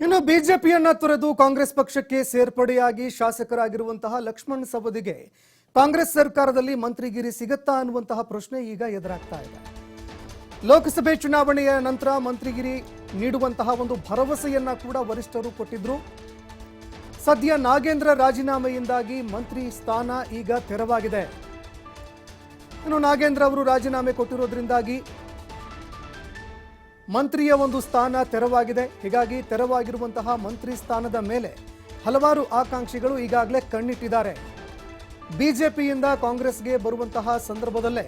ಇನ್ನು ಬಿಜೆಪಿಯನ್ನ ತೊರೆದು ಕಾಂಗ್ರೆಸ್ ಪಕ್ಷಕ್ಕೆ ಸೇರ್ಪಡೆಯಾಗಿ ಶಾಸಕರಾಗಿರುವಂತಹ ಲಕ್ಷ್ಮಣ್ ಸವದಿಗೆ ಕಾಂಗ್ರೆಸ್ ಸರ್ಕಾರದಲ್ಲಿ ಮಂತ್ರಿಗಿರಿ ಸಿಗತ್ತಾ ಅನ್ನುವಂತಹ ಪ್ರಶ್ನೆ ಈಗ ಎದುರಾಗ್ತಾ ಇದೆ. ಲೋಕಸಭೆ ಚುನಾವಣೆಯ ನಂತರ ಮಂತ್ರಿಗಿರಿ ನೀಡುವಂತಹ ಒಂದು ಭರವಸೆಯನ್ನ ಕೂಡ ವರಿಷ್ಠರು ಕೊಟ್ಟಿದ್ರು. ಸದ್ಯ ನಾಗೇಂದ್ರ ರಾಜೀನಾಮೆಯಿಂದಾಗಿ ಮಂತ್ರಿ ಸ್ಥಾನ ಈಗ ತೆರವಾಗಿದೆ. ಇನ್ನು ನಾಗೇಂದ್ರ ಅವರು ರಾಜೀನಾಮೆ ಕೊಟ್ಟಿರೋದ್ರಿಂದಾಗಿ ಮಂತ್ರಿಯ ಒಂದು ಸ್ಥಾನ ತೆರವಾಗಿದೆ. ಹೀಗಾಗಿ ತೆರವಾಗಿರುವಂತಹ ಮಂತ್ರಿ ಸ್ಥಾನದ ಮೇಲೆ ಹಲವಾರು ಆಕಾಂಕ್ಷಿಗಳು ಈಗಾಗಲೇ ಕಣ್ಣಿಟ್ಟಿದ್ದಾರೆ. ಬಿಜೆಪಿಯಿಂದ ಕಾಂಗ್ರೆಸ್ಗೆ ಬರುವಂತಹ ಸಂದರ್ಭದಲ್ಲೇ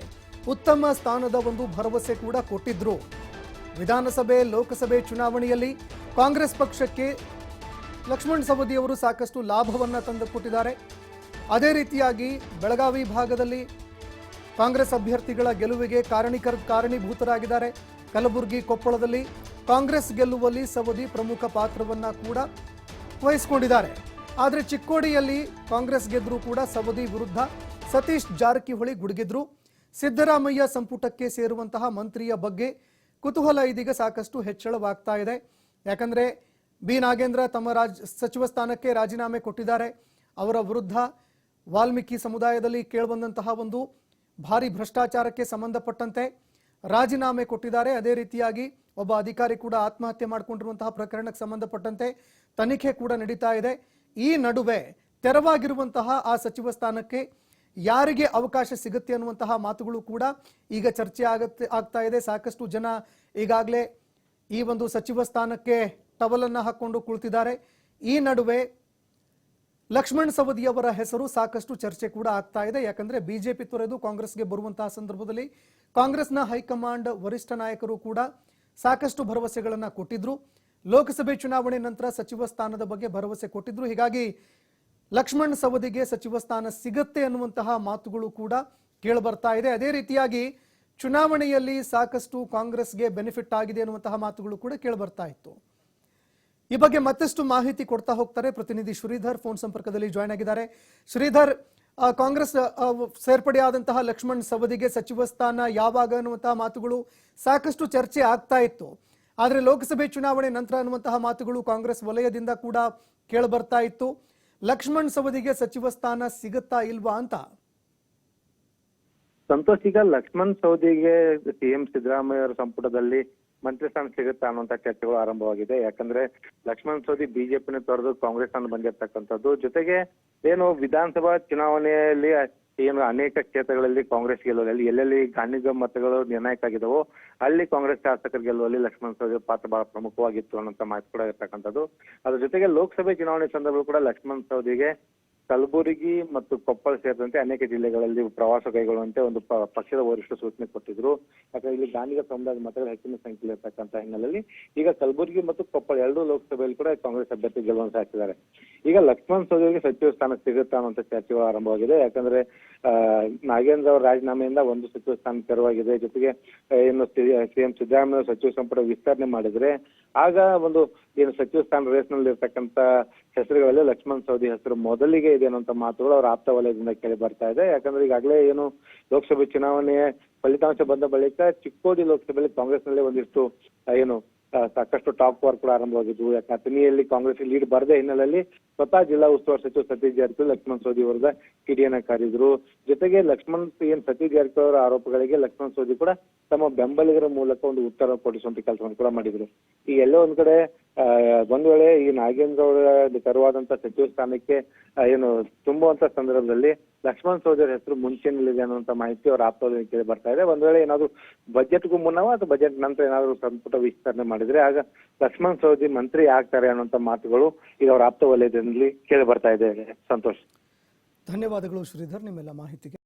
ಉತ್ತಮ ಸ್ಥಾನದ ಒಂದು ಭರವಸೆ ಕೂಡ ಕೊಟ್ಟಿದ್ರು. ವಿಧಾನಸಭೆ, ಲೋಕಸಭೆ ಚುನಾವಣೆಯಲ್ಲಿ ಕಾಂಗ್ರೆಸ್ ಪಕ್ಷಕ್ಕೆ ಲಕ್ಷ್ಮಣ್ ಸವದಿ ಅವರು ಸಾಕಷ್ಟು ಲಾಭವನ್ನ ತಂದುಕೊಟ್ಟಿದ್ದಾರೆ. ಅದೇ ರೀತಿಯಾಗಿ ಬೆಳಗಾವಿ ಭಾಗದಲ್ಲಿ ಕಾಂಗ್ರೆಸ್ ಅಭ್ಯರ್ಥಿಗಳ ಗೆಲುವಿಗೆ ಕಾರಣೀಕರ್ ಕಾರಣೀಭೂತರಾಗಿದ್ದಾರೆ. ಕಲಬುರಗಿ ಕೊಪ್ಪಳದಲ್ಲಿ ಕಾಂಗ್ರೆಸ್ ಗೆಲ್ಲುವಲ್ಲಿ ಸವದಿ ಪ್ರಮುಖ ಪಾತ್ರವನ್ನ ಕೂಡ ವಹಿಸಿಕೊಂಡಿದ್ದಾರೆ. ಆದರೆ ಚಿಕ್ಕೋಡಿಯಲ್ಲಿ ಕಾಂಗ್ರೆಸ್ ಗೆದ್ದರೂ ಕೂಡ ಸವದಿ ವಿರುದ್ಧ ಸತೀಶ್ ಜಾರಕಿಹೊಳಿ ಗುಡುಗಿದ್ರು. ಸಿದ್ದರಾಮಯ್ಯ ಸಂಪುಟಕ್ಕೆ ಸೇರುವಂತಹ ಮಂತ್ರಿಯ ಬಗ್ಗೆ ಕುತೂಹಲ ಇದೀಗ ಸಾಕಷ್ಟು ಹೆಚ್ಚಳವಾಗ್ತಾ ಇದೆ. ಯಾಕಂದ್ರೆ ಬಿ ನಾಗೇಂದ್ರ ತಮ್ಮ ರಾಜ್ ಸಚಿವ ಸ್ಥಾನಕ್ಕೆ ರಾಜೀನಾಮೆ ಕೊಟ್ಟಿದ್ದಾರೆ. ಅವರ ವಿರುದ್ಧ ವಾಲ್ಮೀಕಿ ಸಮುದಾಯದಲ್ಲಿ ಕೇಳಿಬಂದಂತಹ ಒಂದು ಭಾರಿ ಭ್ರಷ್ಟಾಚಾರಕ್ಕೆ ಸಂಬಂಧಪಟ್ಟಂತೆ ರಾಜೀನಾಮೆ ಕೊಟ್ಟಿದ್ದಾರೆ. ಅದೇ ರೀತಿಯಾಗಿ ಒಬ್ಬ ಅಧಿಕಾರಿ ಕೂಡ ಆತ್ಮಹತ್ಯೆ ಮಾಡಿಕೊಂಡಿರುವಂತಹ ಪ್ರಕರಣಕ್ಕೆ ಸಂಬಂಧಪಟ್ಟಂತೆ ತನಿಖೆ ಕೂಡ ನಡೀತಾ ಇದೆ. ಈ ನಡುವೆ ತೆರವಾಗಿರುವಂತಹ ಆ ಸಚಿವ ಸ್ಥಾನಕ್ಕೆ ಯಾರಿಗೆ ಅವಕಾಶ ಸಿಗುತ್ತೆ ಅನ್ನುವಂತಹ ಮಾತುಗಳು ಕೂಡ ಈಗ ಚರ್ಚೆ ಆಗತ್ತೆ, ಆಗ್ತಾ ಇದೆ. ಸಾಕಷ್ಟು ಜನ ಈಗಾಗಲೇ ಈ ಒಂದು ಸಚಿವ ಸ್ಥಾನಕ್ಕೆ ಟವಲನ್ನು ಹಾಕೊಂಡು ಕುಳಿತಿದ್ದಾರೆ. ಈ ನಡುವೆ ಲಕ್ಷ್ಮಣ್ ಸವದಿಯವರ ಹೆಸರು ಸಾಕಷ್ಟು ಚರ್ಚೆ ಕೂಡ ಆಗ್ತಾ ಇದೆ. ಯಾಕಂದ್ರೆ ಬಿಜೆಪಿ ತೊರೆದು ಕಾಂಗ್ರೆಸ್ಗೆ ಬರುವಂತಹ ಸಂದರ್ಭದಲ್ಲಿ ಕಾಂಗ್ರೆಸ್ನ ಹೈಕಮಾಂಡ್ ವರಿಷ್ಠ ನಾಯಕರು ಕೂಡ ಸಾಕಷ್ಟು ಭರವಸೆಗಳನ್ನ ಕೊಟ್ಟಿದ್ರು. ಲೋಕಸಭೆ ಚುನಾವಣೆ ನಂತರ ಸಚಿವ ಸ್ಥಾನದ ಬಗ್ಗೆ ಭರವಸೆ ಕೊಟ್ಟಿದ್ರು. ಹೀಗಾಗಿ ಲಕ್ಷ್ಮಣ್ ಸವದಿಗೆ ಸಚಿವ ಸ್ಥಾನ ಸಿಗತ್ತೆ ಅನ್ನುವಂತಹ ಮಾತುಗಳು ಕೂಡ ಕೇಳಿಬರ್ತಾ ಇದೆ. ಅದೇ ರೀತಿಯಾಗಿ ಚುನಾವಣೆಯಲ್ಲಿ ಸಾಕಷ್ಟು ಕಾಂಗ್ರೆಸ್ಗೆ ಬೆನಿಫಿಟ್ ಆಗಿದೆ ಅನ್ನುವಂತಹ ಮಾತುಗಳು ಕೂಡ ಕೇಳಿಬರ್ತಾ ಇತ್ತು. ಈ ಬಗ್ಗೆ ಮತ್ತಷ್ಟು ಮಾಹಿತಿ ಕೊಡ್ತಾ ಹೋಗ್ತಾರೆ ಪ್ರತಿನಿಧಿ ಶ್ರೀಧರ್. ಫೋನ್ ಸಂಪರ್ಕದಲ್ಲಿ ಜಾಯ್ನ್ ಆಗಿದ್ದಾರೆ. ಶ್ರೀಧರ್ ಕಾಂಗ್ರೆಸ್ ಸೇರ್ಪಡೆ ಸೇರ್ಪಡೆಯಾದಂತಹ ಲಕ್ಷ್ಮಣ್ ಸವದಿಗೆ ಸಚಿವ ಸ್ಥಾನ ಯಾವಾಗ ಅನ್ನುವಂತಹ ಮಾತುಗಳು ಸಾಕಷ್ಟು ಚರ್ಚೆ ಆಗ್ತಾ ಇತ್ತು. ಆದರೆ ಲೋಕಸಭೆ ಚುನಾವಣೆ ನಂತರ ಅನ್ನುವಂತಹ ಮಾತುಗಳು ಕಾಂಗ್ರೆಸ್ ವಲಯದಿಂದ ಕೂಡ ಕೇಳಬರ್ತಾ ಇತ್ತು. ಲಕ್ಷ್ಮಣ್ ಸವದಿಗೆ ಸಚಿವ ಸ್ಥಾನ ಸಿಗುತ್ತಾ ಇಲ್ವಾ ಅಂತ ಸಂತೋಷ್, ಈಗ ಲಕ್ಷ್ಮಣ್ ಸೌಧಿಗೆ ಸಿಎಂ ಸಿದ್ದರಾಮಯ್ಯ ಸಂಪುಟದಲ್ಲಿ ಮಂತ್ರಿ ಸ್ಥಾನ ಸಿಗುತ್ತಾ ಅನ್ನುವಂತ ಚರ್ಚೆಗಳು ಆರಂಭವಾಗಿದೆ. ಯಾಕಂದ್ರೆ ಲಕ್ಷ್ಮಣ್ ಸೌದಿ ಬಿಜೆಪಿನ ತೊರೆದು ಕಾಂಗ್ರೆಸ್ ಅನ್ನು ಬಂದಿರತಕ್ಕಂಥದ್ದು. ಜೊತೆಗೆ ಏನು ವಿಧಾನಸಭಾ ಚುನಾವಣೆಯಲ್ಲಿ ಏನು ಅನೇಕ ಕ್ಷೇತ್ರಗಳಲ್ಲಿ ಕಾಂಗ್ರೆಸ್ ಗೆಲ್ಲುವಲ್ಲಿ ಎಲ್ಲೆಲ್ಲಿ ಗಾಂಧಿಗ ಮತಗಳು ನಿರ್ಣಾಯಕ ಆಗಿದವೋ ಅಲ್ಲಿ ಕಾಂಗ್ರೆಸ್ ಶಾಸಕರು ಗೆಲ್ಲುವಲ್ಲಿ ಲಕ್ಷ್ಮಣ್ ಸೌದಿ ಪಾತ್ರ ಬಹಳ ಪ್ರಮುಖವಾಗಿತ್ತು ಅನ್ನೋಂಥ ಮಾಹಿತಿ ಕೂಡ ಇರ್ತಕ್ಕಂಥದ್ದು. ಅದ್ರ ಜೊತೆಗೆ ಲೋಕಸಭೆ ಚುನಾವಣೆ ಸಂದರ್ಭ ಕೂಡ ಲಕ್ಷ್ಮಣ್ ಸವದಿಗೆ ಕಲಬುರಗಿ ಮತ್ತು ಕೊಪ್ಪಳ ಸೇರಿದಂತೆ ಅನೇಕ ಜಿಲ್ಲೆಗಳಲ್ಲಿ ಪ್ರವಾಸ ಕೈಗೊಳ್ಳುವಂತೆ ಒಂದು ಪಕ್ಷದ ವರಿಷ್ಠ ಸೂಚನೆ ಕೊಟ್ಟಿದ್ರು. ಯಾಕಂದ್ರೆ ಇಲ್ಲಿ ಗಾಂಧಿಗ ಸಮುದಾಯದ ಮತಗಳು ಹೆಚ್ಚಿನ ಸಂಖ್ಯೆಯಲ್ಲಿ ಇರತಕ್ಕಂತ ಹಿನ್ನೆಲೆಯಲ್ಲಿ ಈಗ ಕಲಬುರಗಿ ಮತ್ತು ಕೊಪ್ಪಳ ಎರಡೂ ಲೋಕಸಭೆಯಲ್ಲಿ ಕೂಡ ಕಾಂಗ್ರೆಸ್ ಅಭ್ಯರ್ಥಿ ಗೆಲುವನ್ನು ಸಾಧಿಸಿದ್ದಾರೆ. ಈಗ ಲಕ್ಷ್ಮಣ್ ಸವದಿಗೆ ಸಚಿವ ಸ್ಥಾನ ಸಿಗುತ್ತಾ ಅನ್ನುವಂತ ಚರ್ಚೆಗಳು ಆರಂಭವಾಗಿದೆ. ಯಾಕಂದ್ರೆ ನಾಗೇಂದ್ರ ಅವರ ರಾಜೀನಾಮೆಯಿಂದ ಒಂದು ಸಚಿವ ಸ್ಥಾನ ತೆರವಾಗಿದೆ. ಜೊತೆಗೆ ಏನು ಸಿಎಂ ಸಿದ್ದರಾಮಯ್ಯ ಸಚಿವ ಸಂಪುಟ ವಿಸ್ತರಣೆ ಮಾಡಿದ್ರೆ, ಆಗ ಒಂದು ಏನು ಸಚಿವ ಸ್ಥಾನ ರೇಸ್ನಲ್ಲಿ ಇರ್ತಕ್ಕಂಥ ಹೆಸರುಗಳಲ್ಲಿ ಲಕ್ಷ್ಮಣ್ ಸವದಿ ಹೆಸರು ಮೊದಲಿಗೆ ಇದೆ ಅನ್ನುವಂಥ ಮಾತುಗಳು ಅವರ ಆಪ್ತ ವಲಯದಿಂದ ಕೇಳಿ ಬರ್ತಾ ಇದೆ. ಯಾಕಂದ್ರೆ ಈಗಾಗಲೇ ಏನು ಲೋಕಸಭೆ ಚುನಾವಣೆ ಫಲಿತಾಂಶ ಬಂದ ಬಳಿಕ ಚಿಕ್ಕೋಡಿ ಲೋಕಸಭೆಯಲ್ಲಿ ಕಾಂಗ್ರೆಸ್ನಲ್ಲಿ ಒಂದಿಷ್ಟು ಏನು ಸಾಕಷ್ಟು ಟಾಪ್ ವಾರ್ ಕೂಡ ಆರಂಭವಾಗಿದ್ವು. ಯಾಕಂದ್ರೆ ಅಥಣಿಯಲ್ಲಿ ಕಾಂಗ್ರೆಸ್ ಲೀಡ್ ಬರದೇ ಹಿನ್ನೆಲೆಯಲ್ಲಿ ಸ್ವತಃ ಜಿಲ್ಲಾ ಉಸ್ತುವಾರಿ ಸಚಿವ ಸತೀಶ್ ಜಾರಕಿಹೊಳಿ, ಲಕ್ಷ್ಮಣ್ ಸೋದಿ ಅವರದ ಕಿಡಿಯನ್ನ ಕಾರಿದ್ರು. ಜೊತೆಗೆ ಲಕ್ಷ್ಮಣ್ ಏನ್ ಸತೀಶ್ ಜಾರಕಿಹೊಳಿ ಅವರ ಆರೋಪಗಳಿಗೆ ಲಕ್ಷ್ಮಣ್ ಸೋದಿ ಕೂಡ ತಮ್ಮ ಬೆಂಬಲಿಗರ ಮೂಲಕ ಒಂದು ಉತ್ತರ ಕೊಡಿಸುವಂತ ಕೆಲಸವನ್ನು ಕೂಡ ಮಾಡಿದ್ರು. ಈ ಎಲ್ಲೋ ಒಂದ್ ಕಡೆ ಒಂದ್ ವೇಳೆ ಈ ನಾಗೇಂದ್ರ ಅವರ ತೆರವಾದಂತ ಸಚಿವ ಸ್ಥಾನಕ್ಕೆ ಏನು ತುಂಬುವಂತ ಸಂದರ್ಭದಲ್ಲಿ ಲಕ್ಷ್ಮಣ್ ಸೋದರ್ ಹೆಸರು ಮುಂಚೆನಲ್ಲಿದೆ ಅನ್ನುವಂತ ಮಾಹಿತಿ ಅವರ ಆಪ್ತದಲ್ಲಿ ಕೇಳಿ ಬರ್ತಾ ಇದೆ. ಒಂದ್ ವೇಳೆ ಏನಾದ್ರು ಬಜೆಟ್ಗೂ ಮುನ್ನವ ಅಥವಾ ಬಜೆಟ್ ನಂತರ ಏನಾದ್ರು ಸಂಪುಟ ವಿಸ್ತರಣೆ ಮಾಡಿದ್ರೆ ಆಗ ಲಕ್ಷ್ಮಣ್ ಸೌಧಿ ಮಂತ್ರಿ ಆಗ್ತಾರೆ ಅನ್ನುವಂತ ಮಾತುಗಳು ಈಗ ಅವರ ಆಪ್ತ ವಲಯದಲ್ಲಿ ಕೇಳಿ ಬರ್ತಾ ಇದೆ. ಸಂತೋಷ್. ಧನ್ಯವಾದಗಳು ಶ್ರೀಧರ್, ನಿಮ್ಮೆಲ್ಲ ಮಾಹಿತಿಗೆ.